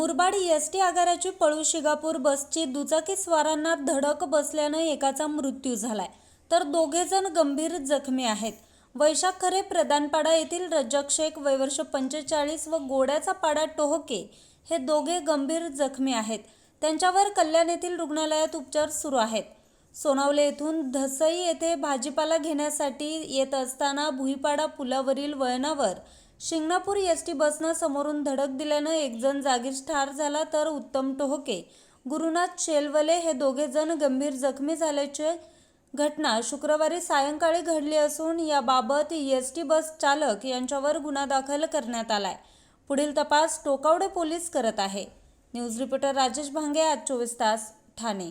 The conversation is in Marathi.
मुरबाड एस टी आगाराची पळू शिगापूर बसची दुचाकी स्वारांना धडक बसल्यानं एकाचा मृत्यू झालाय. तर दोघे जण गंभीर जखमी आहेत. वैशाख खरे प्रधानपाडा येथील रज्जक शेख वयवर्ष पंचेचाळीस व गोड्याचा पाडा टोहके हे दोघे गंभीर जखमी आहेत. त्यांच्यावर कल्याण येथील रुग्णालयात उपचार सुरू आहेत. सोनावले येथून धसई येथे भाजीपाला घेण्यासाठी येत असताना भुईपाडा पुलावरील वळणावर शिंगणापूर एस टी बसनं समोरून धडक दिल्यानं एकजण जागीच ठार झाला तर उत्तम टोहके गुरुनाथ शेलवले हे दोघे जण गंभीर जखमी झाल्याचे घटना शुक्रवारी सायंकाळी घडली असून याबाबत एस टी बस चालक यांच्यावर गुन्हा दाखल करण्यात आलाय. पुढील तपास टोकावडे पोलीस करत आहे. न्यूज रिपोर्टर राजेश भांगे आज चोवीस तास ठाणे.